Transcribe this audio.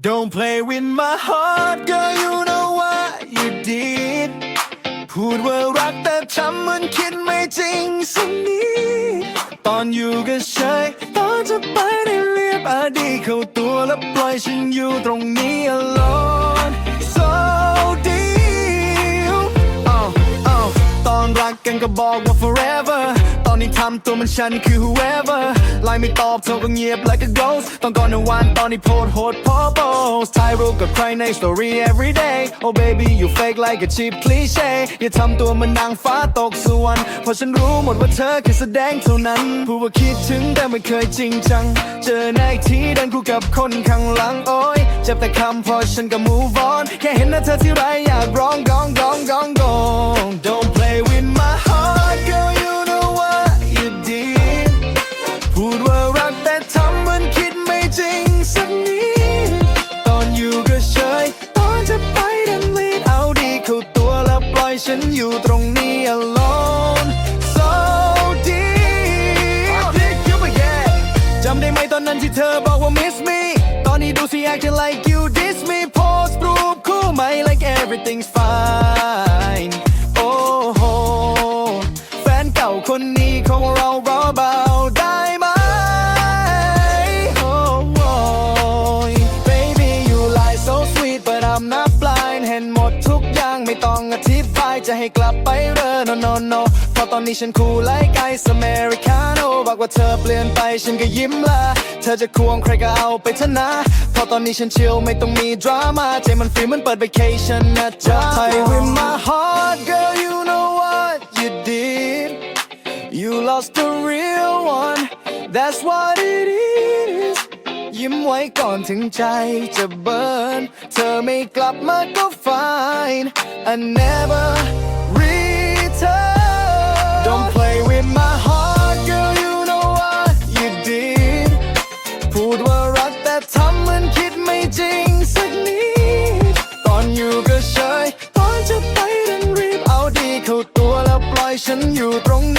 Don't play with my heart girl you know what you did พูดว่ารักแต่ทำเหมันคิดไม่จริงสักนิดตอนอยู่ก็เฉยตอนจะไปได้เรียบอดีตเข้าตัวแล้วปล่อยฉันอยู่ตรงนี้ alone so deep oh oh ตอนรักกันก็บอกว่าำตัวมันฉันคือ whoever ไลน์ไม่ตอบโทรก็เงียบ like a ghost ตอนก่อนในวันตอนนี้โพสโหดพอโพสถ่ายรูปกับใครใน story every day oh baby you fake like a cheap cliche อย่าทำตัวมันนางฟ้าตกสวรรค์เพราะฉันรู้หมดว่าเธอแค่แสดงเท่านั้นพูดว่าคิดถึงแต่ไม่เคยจริงจัง เจอในที่เดินคู่กับคนข้างหลังโอ้ยเจ็บแต่คำเพราะฉันก็ move on แค่เห็นหน้าเธอที่ไรอยากร้องกองกองกองกอง ฉันอยู่ตรงนี้ alone so deep จำได้ไหมตอนนั้นที่เธอบอกว่า miss me ตอนนี้ดูสิ acting like you diss me post รูปคู่ไหม like everything's fine โอ้โหแฟนเก่าคนนี้ของเราเบาๆได้ไหม Oh, oh, baby you lie so sweet but I'm not blind เห็นหมดทุกอย่างไม่ต้องอธิบาย จะให้กลับไปเรอ no no no เพราะตอนนี้ฉันคูลไลค์ไอซ์อเมริกาโนบอกว่าเธอเปลี่ยนไปฉันก็ยิ้มละเธอจะควงใครก็เอาไปเถอะนะเพราะตอนนี้ฉันชิลไม่ต้องมีดราม่าใจมันฟรีเหมันเปิด vacation นะจ๊ะ Play with my heart girl you know what you did You lost the real one That's what it is ยิ้มไว้ก่อนถึงใจจะเบิร์นเธอไม่กลับมาก็ fine and never พูดว่ารักแต่ทำเหมือนคิดไม่จริงสักนิด ตอนอยู่ก็เฉยตอนจะไปดันรีบเอาดีเข้าตัวแล้วปล่อยฉันอยู่ตรง